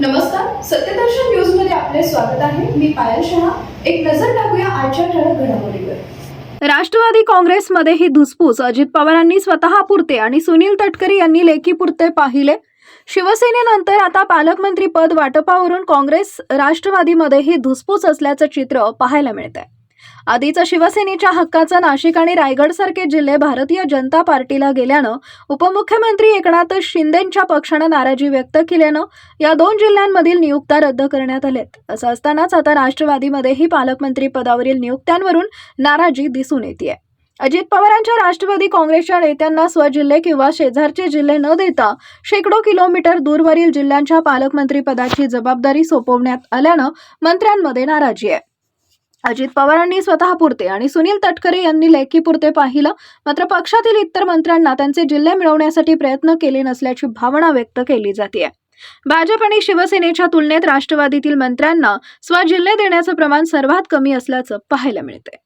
नमस्कार सत्यदर्शन न्यूजमध्ये आपले स्वागत आहे. मी पायल शहा. एक नजर टाकूया आजच्या ठळक घडामोडीवर. राष्ट्रवादी काँग्रेसमध्ये ही धुसफूस अजित पवारांनी स्वतःपुरते आणि सुनील तटकरे यांनी लेखीपुरते पाहिले. शिवसेनेनंतर आता पालकमंत्री पद वाटपावरून काँग्रेस राष्ट्रवादीमध्ये ही धुसफूस असल्याचं चित्र पाहायला मिळतंय. आधीच शिवसेनेच्या हक्काचा नाशिक आणि रायगड सारखे जिल्हे भारतीय जनता पार्टीला गेल्यानं उपमुख्यमंत्री एकनाथ शिंदेंच्या पक्षानं नाराजी व्यक्त केल्यानं या दोन जिल्ह्यांमधील नियुक्त्या रद्द करण्यात आल्यात. असं असतानाच आता राष्ट्रवादीमध्येही पालकमंत्री पदावरील नियुक्त्यांवरून नाराजी दिसून येते अजित पवारांच्या राष्ट्रवादी काँग्रेसच्या नेत्यांना स्वजिल्हे किंवा शेजारचे जिल्हे न देता शेकडो किलोमीटर दूरवरील जिल्ह्यांच्या पालकमंत्री पदाची जबाबदारी सोपवण्यात आल्यानं मंत्र्यांमध्ये नाराजी आहे. अजित पवारांनी स्वतःपुरते आणि सुनील तटकरे यांनी लेखीपुरते पाहिलं. मात्र पक्षातील इतर मंत्र्यांना त्यांचे जिल्हे मिळवण्यासाठी प्रयत्न केले नसल्याची भावना व्यक्त केली जाते भाजप आणि शिवसेनेच्या तुलनेत राष्ट्रवादीतील मंत्र्यांना स्वजिल्हे देण्याचं प्रमाण सर्वात कमी असल्याचं पाहायला मिळते